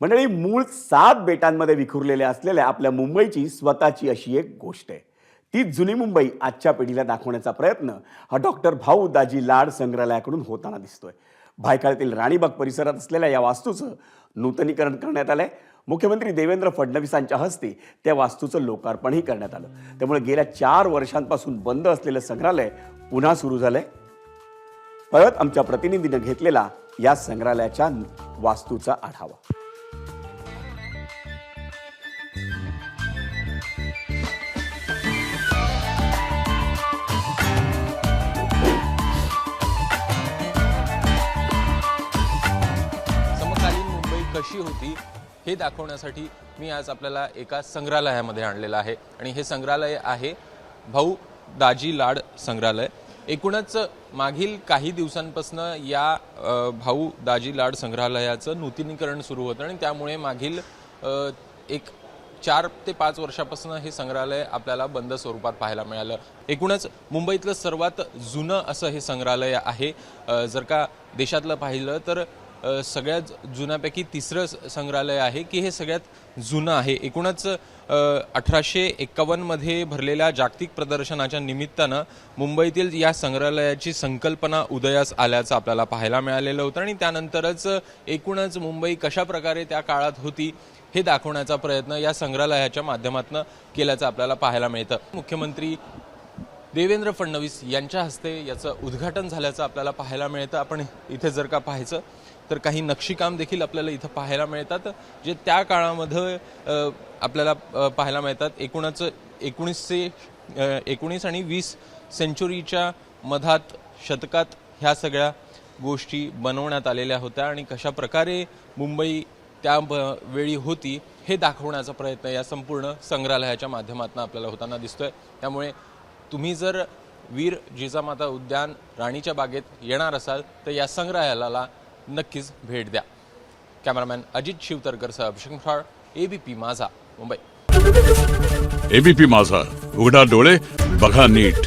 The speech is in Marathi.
मंडळी मूळ सात बेटांमध्ये विखुरलेल्या असलेल्या आपल्या मुंबईची स्वतःची अशी एक गोष्ट आहे. ती जुनी मुंबई आजच्या पिढीला दाखवण्याचा प्रयत्न हा डॉक्टर भाऊ दाजी लाड संग्रहालयाकडून होताना दिसतोय. भायखळ्यातील राणीबाग परिसरात असलेल्या या वास्तूचं नूतनीकरण करण्यात आलंय. मुख्यमंत्री देवेंद्र फडणवीसांच्या हस्ते त्या वास्तूचं लोकार्पणही करण्यात आलं. त्यामुळे गेल्या चार वर्षांपासून बंद असलेलं संग्रहालय पुन्हा सुरू झालंय. परत आमच्या प्रतिनिधीनं घेतलेला या संग्रहालयाच्या वास्तूचा आढावा. कशी होती हे दाखवण्यासाठी मी आज आपल्याला एका संग्रहालयामध्ये आणलेलं आहे. आणि हे संग्रहालय आहे भाऊ दाजी लाड संग्रहालय. एकूणच मागील काही दिवसांपासून या भाऊ दाजी लाड संग्रहालयाचं नूतनीकरण सुरू होतं आणि त्यामुळे मागील एक चार ते पाच वर्षापासून हे संग्रहालय आपल्याला बंद स्वरूपात पाहायला मिळालं. एकूणच मुंबईतलं सर्वात जुनं असं हे संग्रहालय आहे. जर का देशातलं पाहिलं तर सगळ्यात जुन्यापैकी तिसरं संग्रहालय आहे की हे सगळ्यात जुनं आहे. एकूणच अठराशे एक्कावन्नमध्ये भरलेल्या जागतिक प्रदर्शनाच्या निमित्तानं मुंबईतील या संग्रहालयाची संकल्पना उदयास आल्याचं आपल्याला पाहायला मिळालेलं होतं. आणि त्यानंतरच एकूणच मुंबई कशा प्रकारे त्या काळात होती हे दाखवण्याचा प्रयत्न या संग्रहालयाच्या माध्यमातून केल्याचं आपल्याला पाहायला मिळतं. मुख्यमंत्री देवेंद्र फडणवीस यांच्या हस्ते याचं उद्घाटन झाल्याचं आपल्याला पाहायला मिळतं. आपण इथे जर का पाहायचं तर काही नक्षीकाम देखील आपल्याला इथं पाहायला मिळतात जे त्या काळामध्ये आपल्याला पाहायला मिळतात. एकूणच एकोणीसशे एकोणीस आणि वीस सेंचुरीच्या मधात शतकात ह्या सगळ्या गोष्टी बनवण्यात आलेल्या होत्या आणि कशा प्रकारे मुंबई त्या ब- वेळी होती हे दाखवण्याचा प्रयत्न या संपूर्ण संग्रहालयाच्या माध्यमातून आपल्याला होताना दिसतोय. त्यामुळे तुम्ही जर वीर जिजामाता उद्यान राणीच्या बागेत येणार असाल तर या संग्रहालयाला नक्कीच भेट द्या. कॅमेरामॅन अजित शिवतरकरसह अभिषेक फाळ एबीपी माझा मुंबई. एबीपी माझा उघडा डोळे बघा नीट.